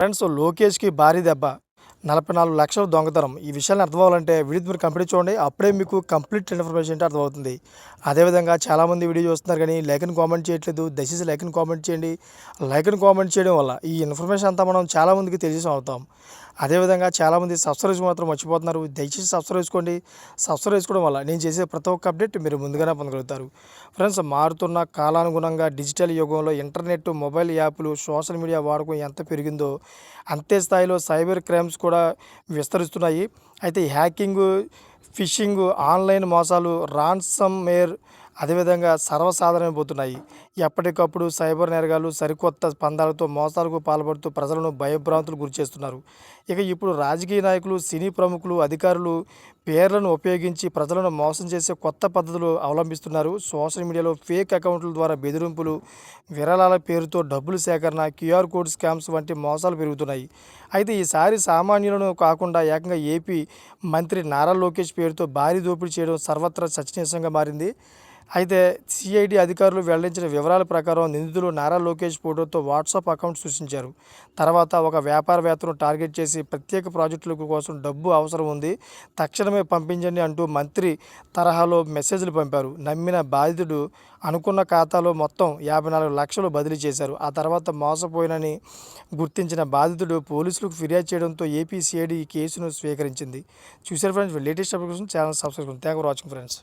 Friends లోకేష్కి భారీ దెబ్బ. నలభై నాలుగు లక్షల దొంగతనం. ఈ విషయాన్ని అర్థమవ్వాలంటే వీడియో మీరు కంప్లీట్ చూడండి. అప్పుడే మీకు కంప్లీట్ ఇన్ఫర్మేషన్ అంటే అర్థమవుతుంది. అదేవిధంగా చాలామంది వీడియో చూస్తున్నారు కానీ లైక్ని కామెంట్ చేయట్లేదు. దయచేసి లైక్ని కామెంట్ చేయండి. లైక్ని కామెంట్ చేయడం వల్ల ఈ ఇన్ఫర్మేషన్ అంతా మనం చాలామందికి తెలిసి అవుతాం. అదేవిధంగా చాలామంది సబ్స్క్రైబ్ మాత్రం మర్చిపోతున్నారు. దయచేసి సబ్స్క్రైబ్ చేసుకోండి. సబ్స్క్రైబ్ చేసుకోవడం వల్ల నేను చేసే ప్రతి ఒక్క అప్డేట్ మీరు ముందుగానే పొందగలుగుతారు. ఫ్రెండ్స్ మారుతున్న కాలానుగుణంగా డిజిటల్ యుగంలో ఇంటర్నెట్ మొబైల్ యాప్లు సోషల్ మీడియా వాడకం ఎంత పెరిగిందో అంతే స్థాయిలో సైబర్ క్రైమ్స్ కూడా విస్తరిస్తున్నాయి. అయితే హ్యాకింగ్ ఫిషింగ్ ఆన్లైన్ మోసాలు రాన్సమ్ మేర్ అదేవిధంగా సర్వసాధారణమైపోతున్నాయి ఎప్పటికప్పుడు సైబర్ నేరగాలు సరికొత్త స్పందాలతో మోసాలకు పాల్పడుతూ ప్రజలను భయభ్రాంతులు గురి చేస్తున్నారు. ఇక ఇప్పుడు రాజకీయ నాయకులు సినీ ప్రముఖులు అధికారులు పేర్లను ఉపయోగించి ప్రజలను మోసం చేసే కొత్త పద్ధతులు అవలంబిస్తున్నారు. సోషల్ మీడియాలో ఫేక్ అకౌంట్ల ద్వారా బెదిరింపులు విరాళాల పేరుతో డబ్బులు సేకరణ క్యూఆర్ కోడ్ స్కామ్స్ వంటి మోసాలు పెరుగుతున్నాయి. అయితే ఈసారి సామాన్యులను కాకుండా ఏకంగా ఏపీ మంత్రి నారా లోకేష్ పేరుతో భారీ దోపిడీ చేయడం సర్వత్రా చర్చనీయాంశంగా మారింది. అయితే సిఐడి అధికారులు వెల్లడించిన వివరాల ప్రకారం నిందితులు నారా లోకేష్ ఫోటోతో వాట్సాప్ అకౌంట్ సృష్టించారు. తర్వాత ఒక వ్యాపారవేత్తను టార్గెట్ చేసి ప్రత్యేక ప్రాజెక్టుల కోసం డబ్బు అవసరం ఉంది తక్షణమే పంపించండి అంటూ మంత్రి తరహాలో మెసేజ్లు పంపారు. నమ్మిన బాధితుడు అనుకున్న ఖాతాలో మొత్తం యాభై నాలుగు లక్షలు బదిలీ చేశారు. ఆ తర్వాత మోసపోయినని గుర్తించిన బాధితుడు పోలీసులకు ఫిర్యాదు చేయడంతో ఏపీ సిఐడి ఈ కేసును స్వీకరించింది. చూసారు friends latest updates channel subscribe thank for watching friends.